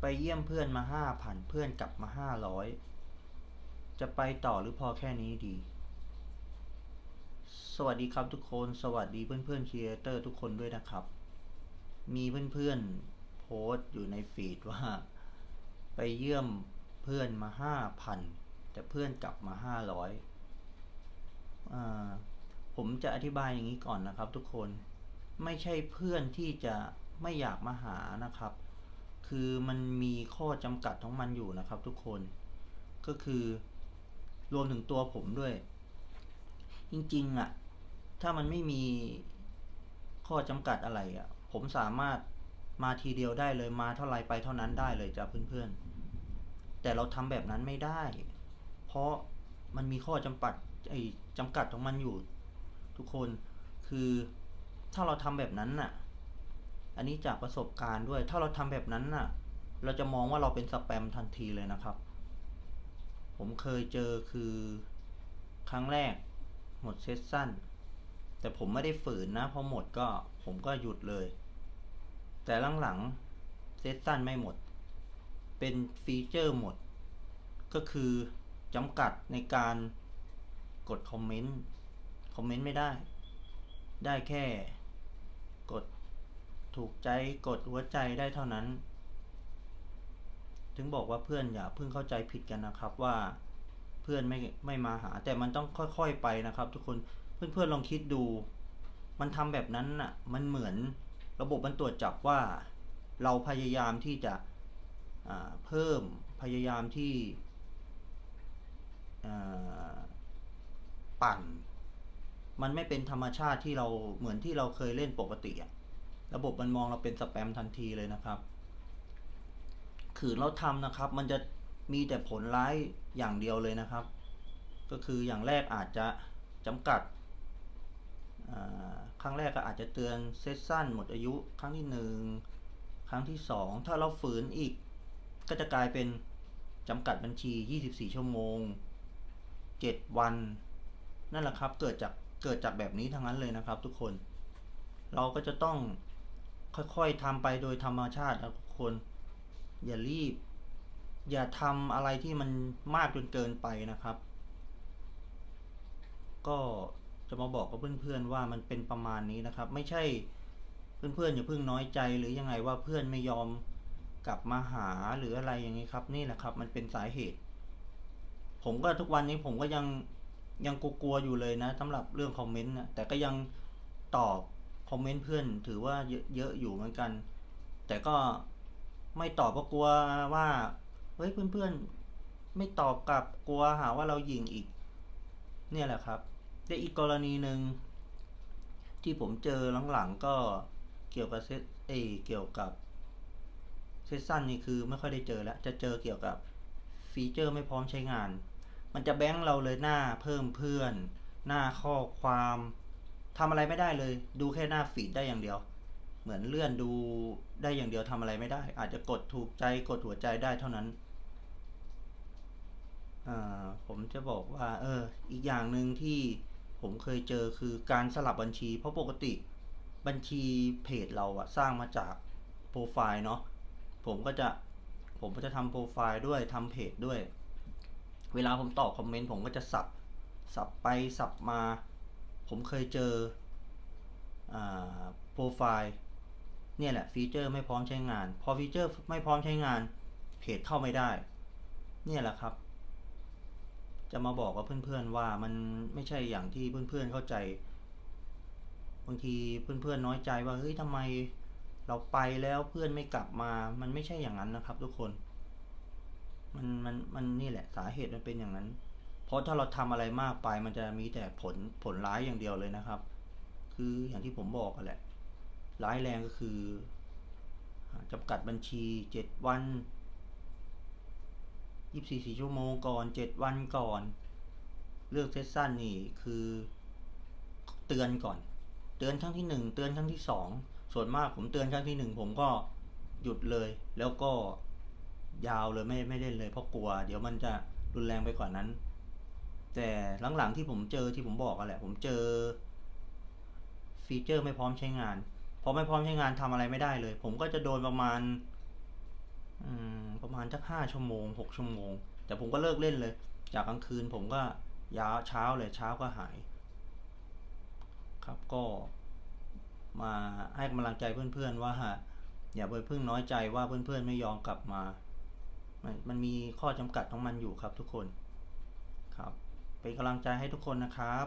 ไปเยี่ยมเพื่อนมาห้าพันเพื่อนกลับมาห้าร้อยจะไปต่อหรือพอแค่นี้ดี สวัสดีครับทุกคน สวัสดีเพื่อนเพื่อนครีเอเตอร์ทุกคนด้วยนะครับ มีเพื่อนๆโพสต์อยู่ในฟีดว่า ไปเยี่ยมเพื่อนมาห้าพันแต่เพื่อนกลับมาห้าร้อยผมจะอธิบายอย่างนี้ก่อนนะครับทุกคน ไม่ใช่เพื่อนที่จะไม่อยากมาหานะครับ คือมันมีข้อจำกัดของมันอยู่นะครับ ทุกคนก็คือรวมถึงตัวผมด้วย จริงๆอะ่ะถ้ามันไม่มีข้อจำกัดอะไรอะ่ะผมสามารถมาทีเดียวได้เลยมาเท่าไรไปเท่านั้นได้เลยจ้ะเพื่อนๆ แต่เราทำแบบนั้นไม่ได้ เพราะมันมีข้อจำกัดไอ้จำกัดของมันอยู่ ทุกคนคือถ้าเราทำแบบนั้นน่ะ อันนี้จากประสบการณ์ด้วย ถ้าเราทำแบบนั้นน่ะ เราจะมองว่าเราเป็นสแปมทันทีเลยนะครับ ผมเคยเจอคือครั้งแรกหมดเซสสั้น แต่ผมไม่ได้ฝืนนะพอหมดก็ผมก็หยุดเลย แต่หลังๆเซสสั้นไม่หมด เป็นฟีเจอร์หมด ก็คือจำกัดในการกดคอมเมนต์ คอมเมนต์ไม่ได้ ได้แค่กด ถูกใจกดหัวใจได้เท่านั้น ถึงบอกว่าเพื่อนอย่าเพิ่งเข้าใจผิดกันนะครับว่าเพื่อนไม่ไม่มาหา แต่มันต้องค่อยๆไปนะครับ ทุกคนเพื่อนๆลองคิดดู มันทำแบบนั้นน่ะมันเหมือนระบบมันตรวจจับว่า เราพยายามที่จะเพิ่มพยายามที่ปั่น มันไม่เป็นธรรมชาติที่เราเหมือนที่เราเคยเล่นปกติอะ ระบบมันมองเราเป็นสแปมทันทีเลยนะครับ คือเราทำนะครับ มันจะมีแต่ผลร้ายอย่างเดียวเลยนะครับ ก็คืออย่างแรกอาจจะจำกัดครั้งแรกก็อาจจะเตือนเซสสั้นหมดอายุครั้งที่หนึ่งครั้งที่สองถ้าเราฝืนอีก ก็จะกลายเป็นจำกัดบัญชี 24 ชั่วโมง 7 วัน นั่นแหละครับเกิดจากเกิดจากแบบนี้ทั้งนั้นเลยนะครับทุกคน เราก็จะต้อง ค่อยๆทำไปโดยธรรมชาตินะคน อย่ารีบ อย่าทำอะไรที่มันมากจนเกินไปนะครับ ก็จะมาบอกกับเพื่อนๆว่ามันเป็นประมาณนี้นะครับ ไม่ใช่เพื่อนๆอย่าเพิ่งน้อยใจหรือยังไงว่าเพื่อนไม่ยอมกลับมาหาหรืออะไรอย่างนี้ครับ นี่แหละครับ มันเป็นสาเหตุ ผมก็ทุกวันนี้ผมก็ยังยังกลัวๆอยู่เลยนะสำหรับเรื่องคอมเมนต์นะแต่ก็ยังตอบ คอมเมนต์เพื่อนถือว่าเยอะเยอะอยู่เหมือนกัน แต่ก็ไม่ตอบเพราะกลัวว่าเฮ้ยเพื่อนๆไม่ตอบกลับกลัวหาว่าเรายิงอีก เนี่ยแหละครับแต่อีกกรณีหนึ่งที่ผมเจอหลังๆก็เกี่ยวกับเซตเอเกี่ยวกับเซสสั้นนี่คือไม่ค่อยได้เจอแล้วจะเจอเกี่ยวกับฟีเจอร์ไม่พร้อมใช้งาน มันจะแบงค์เราเลยหน้าเพิ่มเพื่อน หน้าข้อความ ทำอะไรไม่ได้เลย ดูแค่หน้าฟีดได้อย่างเดียว เหมือนเลื่อนดูได้อย่างเดียวทำอะไรไม่ได้ อาจจะกดถูกใจกดหัวใจได้เท่านั้นผมจะบอกว่าเอออีกอย่างหนึ่งที่ผมเคยเจอคือการสลับบัญชี เพราะปกติบัญชีเพจเราอะสร้างมาจากโปรไฟล์เนาะผมก็จะผมก็จะทำโปรไฟล์ด้วยทำเพจด้วย เวลาผมตอบคอมเมนต์ผมก็จะสับสับไปสับมา ผมเคยเจอโปรไฟล์เนี่ยแหละฟีเจอร์ไม่พร้อมใช้งาน พอฟีเจอร์ไม่พร้อมใช้งาน เพจเข้าไม่ได้ เนี่ยแหละครับ จะมาบอกกับเพื่อนๆว่ามันไม่ใช่อย่างที่เพื่อนๆเข้าใจ บางทีเพื่อนๆน้อยใจว่าเฮ้ยทำไมเราไปแล้วเพื่อนไม่กลับมา มันไม่ใช่อย่างนั้นนะครับ ทุกคน มันมันมันนี่แหละสาเหตุมันเป็นอย่างนั้น เพราะถ้าเราทำอะไรมากไป มันจะมีแต่ผลผลร้ายอย่างเดียวเลยนะครับ คืออย่างที่ผมบอกกันแหละ ร้ายแรงก็คือจำกัดบัญชีเจ็ดวันยี่สิบสี่ชั่วโมงก่อนเจ็ดวันก่อน เลือกเซสสั้นนี่คือเตือนก่อน เตือนครั้งที่หนึ่งเตือนครั้งที่สองส่วนมากผมเตือนครั้งที่หนึ่งผมก็หยุดเลย แล้วก็ยาวเลยไม่ไม่เล่นเลยเพราะกลัว เดี๋ยวมันจะรุนแรงไปกว่านั้น แต่หลังๆที่ผมเจอที่ผมบอกกันแหละ ผมเจอ ฟีเจอร์ไม่พร้อมใช้งานพอไม่พร้อมใช้งานทำอะไรไม่ได้เลย ผมก็จะโดนประมาณอืมประมาณสักห้าชั่วโมงหกชั่วโมง แต่ผมก็เลิกเล่นเลย จากกลางคืนผมก็ยาวเช้าเลยเช้าก็หาย ครับก็มาให้กำลังใจเพื่อนๆว่าอย่าไปเพิ่งน้อยใจว่าเพื่อนๆไม่ยอมกลับมา มันมันมีข้อจำกัดของมันอยู่ครับทุกคนครับ เป็นกำลังใจให้ทุกคนนะครับ